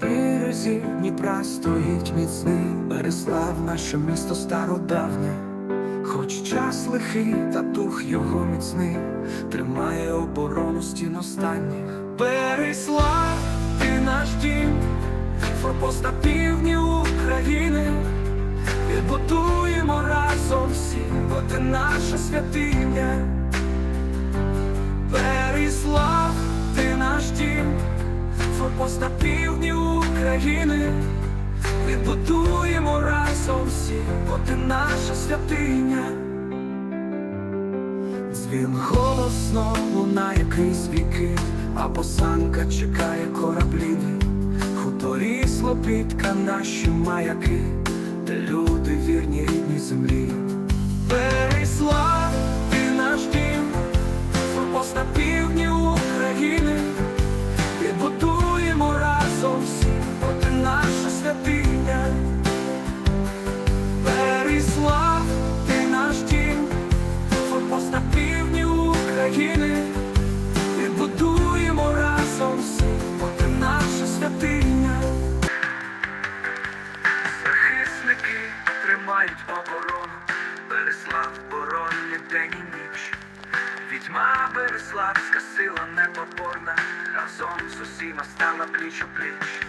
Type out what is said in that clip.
березі Дніпра стоїть міцний Береслав, наше місто стародавнє, хоч час лихий, та дух його міцний, тримає оборону стін останніх. Береслав, ти наш дім, форпост на півдні України. Відбудуємо разом всі, бо ти наша святиня. Форпост на півдні України. Відбудуємо разом всі, бо ти наша святиня. Дзвін голосно лунає крізь віки, а посанка чекає кораблі. Хуторі слобідка наші маяки, де люди вірні рідній землі. Тримають оборону, Береслав боронні день і ніч. Відьма Береславська сила непоборна, разом з усіма стала пліч у пліч.